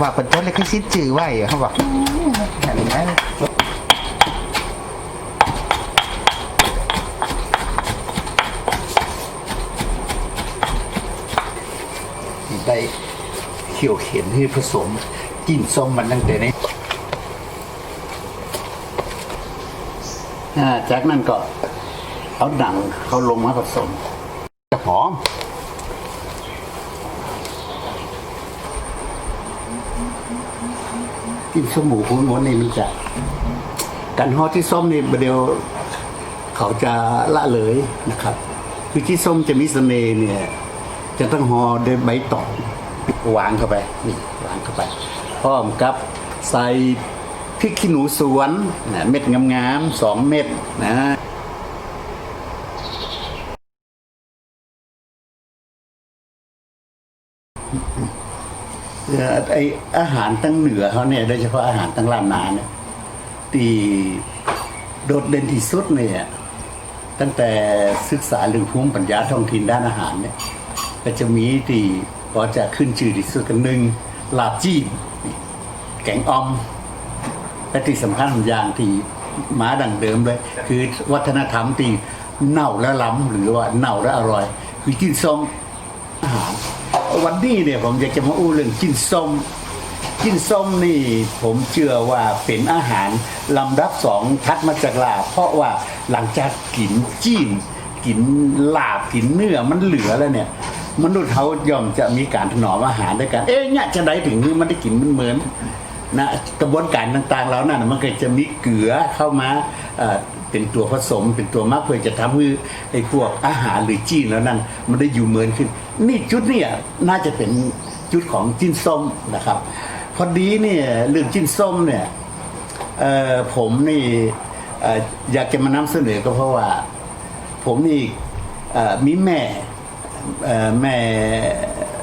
ว่าคนต้นเล็กชิดจือไหวเหรอเขาบอกอย่างนั้นได้เขียวเข็นที่ผสมจิ้นส้มมันตั้งแต่นี้จากนั้นก็เอาหนังเขาลงมาผสม หอมกินส้มหมูคุณมดนี่มันจะกันฮอที่ส้มนี่ประเดี๋ยวเขาจะละเลยนะครับ คือที่ส้มจะมีเสน่ห์เนี่ย จะต้องห่อด้วยใบตองวางเข้าไปนี่วางเข้าไปพร้อมกับใส่พริกขี้หนูสวนนะเม็ดงามๆสองเม็ดนะ เอ่อ ไออาหารตั้งเหนือเขาเนี่ยโดยเฉพาะอาหารตั้งล้านนาเนี่ยตีโดดเด่นที่สุดเนี่ยตั้งแต่ศึกษาเรื่องภูมิปัญญาท้องถิ่นด้านอาหารเนี่ยก็จะมีตีพอจะขึ้นชื่อที่สุดกันหนึ่งลาบจีนนี่แกงอมและที่สำคัญอย่างที่มาดังเดิมเลย คือวัฒนธรรมที่เน่าและล้ำหรือว่าเน่าและอร่อย คือกินส้มอาหาร วันนี้เนี่ยผมอยากจะมาอู้เรื่องกินส้ม กินส้มนี่ผมเชื่อว่าเป็นอาหารลำดับสองทัดมาจากลาบเพราะว่าหลังจากกินจีนกินลาบกินเนื้อมันเหลือแล้วเนี่ย มนุษย์เขาย่อมจะมีการถนอมอาหารด้วยกัน เอ๊ะเนี่ยจะได้ถึงนี่มันได้กินมันเหมือน นะกระบวนการต่างๆแล้วนั่นมันก็จะมีเกลือเข้ามาเป็นตัวผสมเป็นตัวมากเพื่อจะทำให้ไอ้พวกอาหารหรือจีนแล้วนั่นมันได้อยู่เหมือนขึ้น นี่จุดเนี่ยน่าจะเป็นจุดของจิ้นส้มนะครับ พอดีเนี่ยเรื่องจิ้นส้มเนี่ยผมนี่อยากจะมานำเสนอก็เพราะว่า ผมนี่มีแม่แม่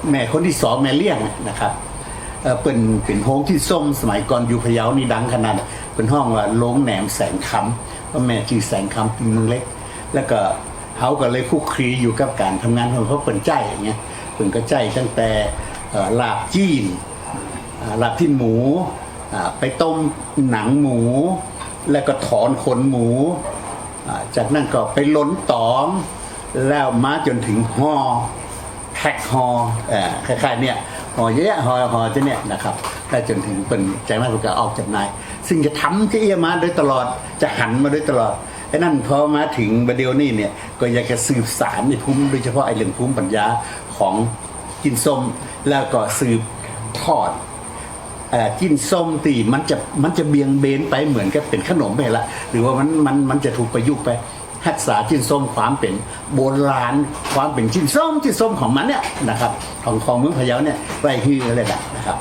แม่คนที่สองแม่เลี้ยงนะครับ เอ่อเป็นเป็นโฮงที่ส้มสมัยก่อนอยู่พะเยานี่ดังขนาด เป็นห้องว่าโรงแหนมแสงคำเพราแม่ชื่อแสงคำเป็นเมือเล็ก แล้วก็เขาก็เลยคุกคลีอยู่กับการทำงานของเขาเป็นใจอย่างเงี้ยเป็นก็ใจตั้งแต่เอ่อลาบจีนอ่าลาบที่หมูอ่าไปต้มหนังหมู แล้วก็ถอนขนหมูอ่าจากนั้นก็ไปล้นตอง แล้วมาจนถึงห่อแพ็คห่อเอ่อคล้ายๆเนี่ย ห่อเยอะห่อห่อจะเนี่ยนะครับได้จนถึงเป็นจากนั้นก็ออกจำหน่าย ซึ่งจะทำจะเอียมาโดยตลอดจะหันมาโดยตลอดไอ้นั่นพอมาถึงบดเดี๋ยวนี่เนี่ยก็อยากจะสืบสารในภูมิโดยเฉพาะไอ้เรื่องภูมิปัญญาของกินส้มแล้วก็สืบทอดจิ้นส้มตีมันจะมันจะเบียงเบนไปเหมือนกับเป็นขนมไปละหรือว่ามันมันมันจะถูกประยุกต์ไป รักษาชิ้นส้มความเป็นโบราณความเป็นชิ้นส้มชิ้นส้มของมันเนี่ยนะครับของของเมืองพะเยาเนี่ยไว้ฮืออะไรแบบนะครับ